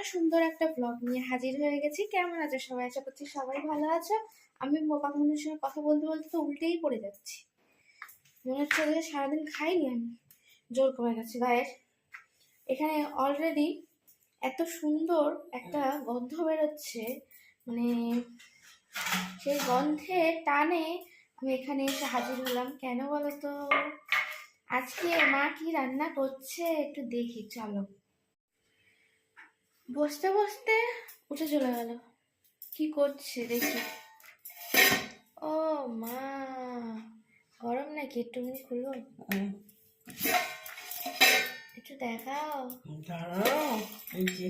আবারও সুন্দর একটা ব্লগ নিয়ে হাজির হয়ে গেছি। কেমন আছো সবাই? আশা করছি সবাই ভালো আছে। আমি কাকুমনির সঙ্গে কথা বলতে বলতে তো উল্টেই পড়ে যাচ্ছি। মনে হচ্ছে যে সারাদিন খাইনি আমি। জোর কমে গেছে। গায়ের এখানে অলরেডি এত সুন্দর একটা গন্ধ বেরোচ্ছে। মানে সেই গন্ধে টানে আমি এখানে এসে হাজির হলাম। কেন বলো তো? আজকে মা কি রান্না করছে একটু দেখি, চলো। বসতে বসতে উঠে চলে গেল। কি করছে দেখি। ও মা গরম নাকি? একটুখানি খুলো। একটু দেখাও। দাঁড়াও এই যে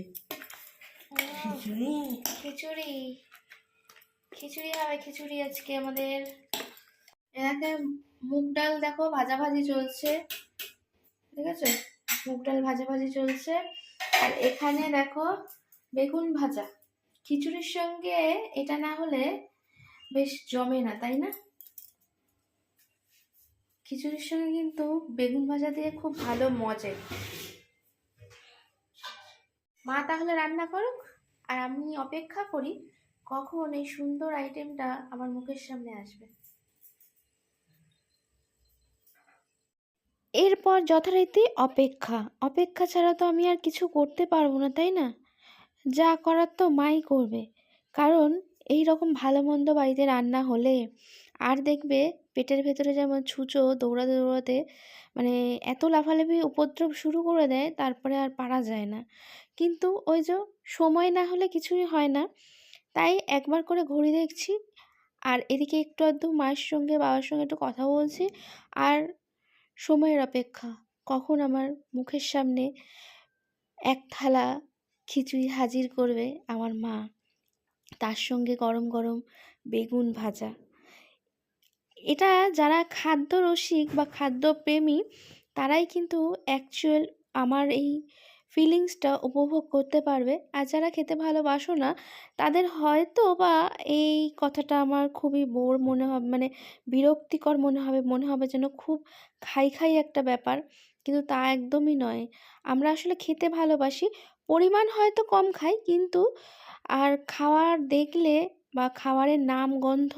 খিচুড়ি। খিচুড়ি। খিচুড়ি হবে খিচুড়ি আজকে আমাদের। এনাকে মুগ ডাল দেখো ভাজাভাজি চলছে। ঠিক আছে মুগ ডাল ভাজাভাজি চলছে। আর এখানে দেখো বেগুন ভাজা। খিচুড়ির সঙ্গে এটা না হলে বেশ জমে না, তাই না? খিচুড়ির সঙ্গে কিন্তু বেগুন ভাজা দিয়ে খুব ভালো মজে। মা তাহলে রান্না করুক, আর আমি অপেক্ষা করি কখন এই সুন্দর আইটেমটা আমার মুখের সামনে আসবে। এরপর যথারীতি অপেক্ষা। অপেক্ষা ছাড়া তো আমি আর কিছু করতে পারব না, তাই না? যা করার তো মাই করবে। কারণ এই রকম ভালো মন্দ বাড়িতে রান্না হলে আর দেখবে পেটের ভেতরে যেমন ছুঁচো, দৌড়াতে দৌড়াতে মানে এত লাফালাফি উপদ্রব শুরু করে দেয়, তারপরে আর পারা যায় না। কিন্তু ওই যে সময় না হলে কিছুই হয় না, তাই একবার করে ঘড়ি দেখছি। আর এদিকে একটু আধটু মায়ের সঙ্গে, বাবার সঙ্গে একটু কথা বলছি। আর সময়ের অপেক্ষা। কখন আমার মুখের সামনে এক থালা খিচুড়ি হাজির করবে আমার মা? তার সঙ্গে গরম গরম বেগুন ভাজা। এটা যারা খাদ্য রসিক বা খাদ্যপ্রেমী, তারাই কিন্তু অ্যাকচুয়াল আমার এই ফিলিংসটা উপভোগ করতে পারবে। আর যারা খেতে ভালোবাসো না, তাদের হয়তো বা এই কথাটা আমার খুবই বোর মনে হবে মানে বিরক্তিকর মনে হবে মনে হবে যেন খুব খাই খাই একটা ব্যাপার। কিন্তু তা একদমই নয়। আমরা আসলে খেতে ভালোবাসি, পরিমাণ হয়তো কম খাই, কিন্তু আর খাওয়ার দেখলে বা খাবারের নাম, গন্ধ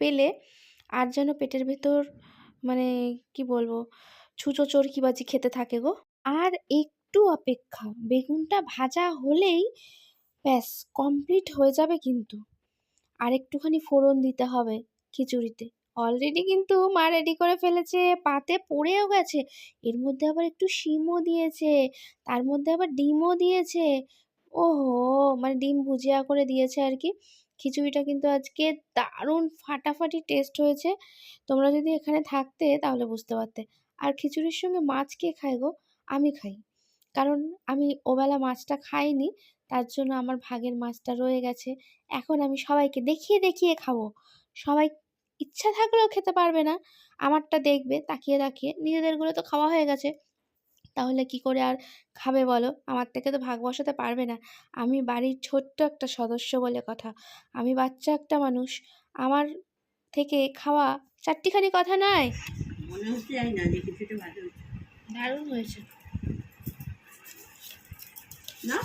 পেলে আর যেন পেটের ভেতর মানে কি বলব, ছুঁচো চরকিবাজি খেতে থাকে গো। আর একটু অপেক্ষা। বেগুনটা ভাজা হলেই ব্যাস কমপ্লিট হয়ে যাবে কিন্তু। আর একটুখানি ফোড়ন দিতে হবে খিচুড়িতে। অলরেডি কিন্তু মা রেডি করে ফেলেছে, পাতে পড়েও গেছে। এর মধ্যে আবার একটু শিমও দিয়েছে, তার মধ্যে আবার ডিমও দিয়েছে। ওহো মানে ডিম ভুজিয়া করে দিয়েছে আর কি। খিচুড়িটা কিন্তু আজকে দারুণ ফাটাফাটি টেস্ট হয়েছে। তোমরা যদি এখানে থাকতে তাহলে বুঝতে পারতে। আর খিচুড়ির সঙ্গে মাছ কে খায় গো? আমি খাই। কারণ আমি ওবেলা মাছটা খাইনি তার জন্য আমার ভাগের মাছটা রয়ে গেছে। এখন আমি সবাইকে দেখিয়ে দেখিয়ে খাব। সবাই ইচ্ছা থাকলেও খেতে পারবে না। আমারটা দেখবে তাকিয়ে তাকিয়ে নিজেদেরগুলো তো খাওয়া হয়ে গেছে। তাহলে কি করে আর খাবে বলো? আমার থেকে তো ভাগ বসাতে পারবে না। আমি বাড়ির ছোট্ট একটা সদস্য বলে কথা। আমি বাচ্চা একটা মানুষ। আমার থেকে খাওয়া চারটিখানি কথা নয়। মনে হচ্ছে না যে কিছুটা ভালো দারুণ হয়েছে। না?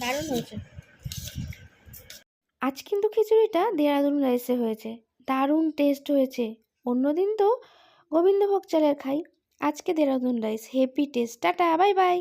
দারুণ হয়েছে। আজ কিন্তু খিচুড়িটা দেরাদুন রাইসে হয়েছে। দারুণ টেস্ট হয়েছে। অন্যদিন তো গোবিন্দভোগ চালের খাই। আজকে Dehradun rice. Happy taste tata bye bye